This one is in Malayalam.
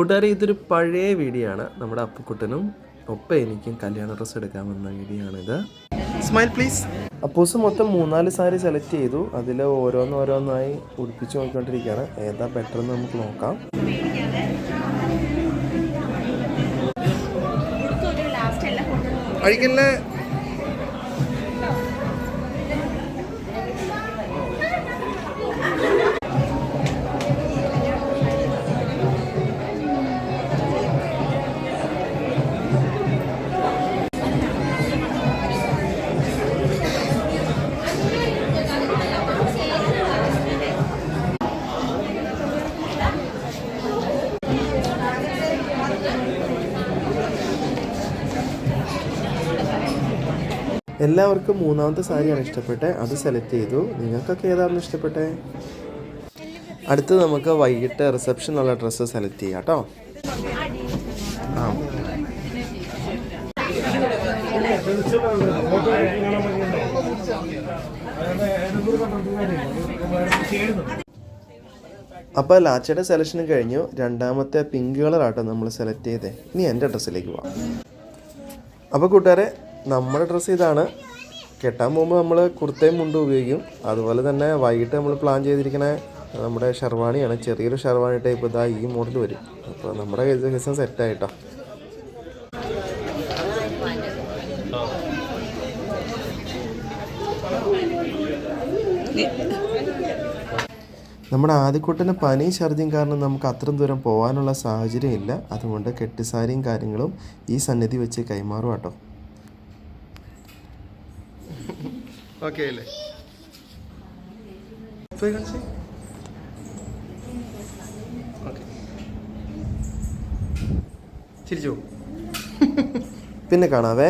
കൂട്ടുകാരെ ഇതൊരു പഴയ വീഡിയോ ആണ് നമ്മുടെ അപ്പുക്കുട്ടനും ഒപ്പം എനിക്കും കല്യാണ ഡ്രസ്സ് എടുക്കാൻ വന്ന വീഡിയോ ആണിത് സ്മൈൽ പ്ലീസ് അപ്പൂസ് മൊത്തം മൂന്നാൽ സാരി സെലക്ട് ചെയ്തു. അതിൽ ഓരോന്ന് ഓരോന്നായി ഉടുപ്പിച്ച് നോക്കിക്കൊണ്ടിരിക്കുകയാണ്. ഏതാ ബെറ്റർ എന്ന് നമുക്ക് നോക്കാം. അഴിക്കല്ലേ എല്ലാവർക്കും മൂന്നാമത്തെ സാരിയാണ് ഇഷ്ടപ്പെട്ടത് അത് സെലക്ട് ചെയ്തു. നിങ്ങൾക്കൊക്കെ ഏതാണ് ഇഷ്ടപ്പെട്ടത് അടുത്ത് നമുക്ക് വൈകിട്ട് റിസപ്ഷനുള്ള ഡ്രസ്സ് സെലക്ട് ചെയ്യാം കേട്ടോ ആ. അപ്പോൾ ലാച്ചയുടെ സെലക്ഷൻ കഴിഞ്ഞു. രണ്ടാമത്തെ പിങ്ക് കളറാട്ടോ നമ്മൾ സെലക്ട് ചെയ്തേ. ഇനി എന്റെ ഡ്രസ്സിലേക്ക് പോവാം. അപ്പോൾ കൂട്ടുകാരെ നമ്മുടെ ഡ്രസ്സ് ഇതാണ്. കെട്ടാൻ പോകുമ്പോൾ നമ്മൾ കുർത്തയും മുണ്ടും ഉപയോഗിക്കും. അതുപോലെ തന്നെ വൈകിട്ട് നമ്മൾ പ്ലാൻ ചെയ്തിരിക്കുന്ന നമ്മുടെ ഷർവാണിയാണ്. ചെറിയൊരു ഷർവാണി ടൈപ്പ് ഇതാ ഈ മോഡൽ വരും. അപ്പോൾ നമ്മുടെ കേസം സെറ്റായിട്ടോ നമ്മുടെ ആദ്യക്കൂട്ടിന് പനി ഛർദിയും കാരണം നമുക്ക് അത്രയും ദൂരം പോകാനുള്ള സാഹചര്യം ഇല്ല. അതുകൊണ്ട് കെട്ടിസാരിയും കാര്യങ്ങളും ഈ സന്നിധി വെച്ച് കൈമാറും കേട്ടോ ഓക്കെ അല്ലേ? ചിരിച്ചു പിന്നെ കാണാവേ.